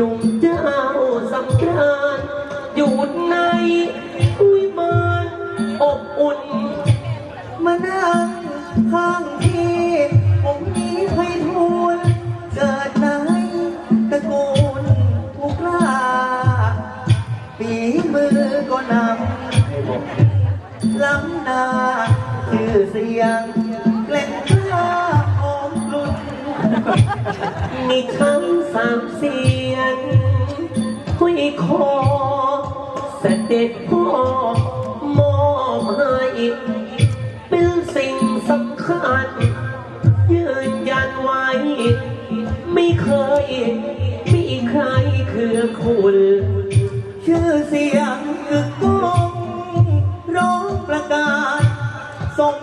หนุ่มเจ้าสำราญอยู่ในวิมานอบอุ่น มานั่งข้างที่ผมนี้ให้ทูลเกิดในตระกูลผู้กล้าปีมือก็นำล้ำหน้าชื่อเสียงเกล็ดกล้าออกกลุ่น มีทั้งสามเสีย งห้อยคอเสด็จพ่อมอบให้เป็นสิ่งสำคัญ ยืนยันไว้ ไม่เคยมีใครคือคุณ ชื่อเสียงกึกก้องร้องประกาศส่ง